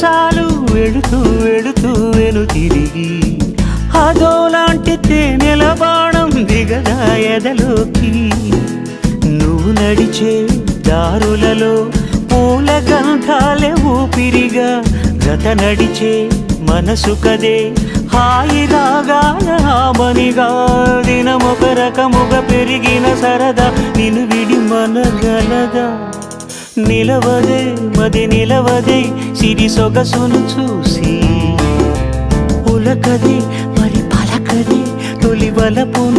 నిమిషాలు వెడుతూ వెడుతూ వెను తిరిగి. అదో లాంటి తేనెల బాణం దిగదా ఎదలోకి. నువ్వు నడిచే దారులలో పూల గంధాలే ఊపిరిగా. గత నడిచే మనసు కదే హాయి రాగాలమనిగా దినమొక రకముగా పెరిగిన సరదా నిన్ను విడి మనగలదా నిలవదే మది నిలవదే సిరి సొగసును చూసి. పులకది మరి పలకది తొలి వలపున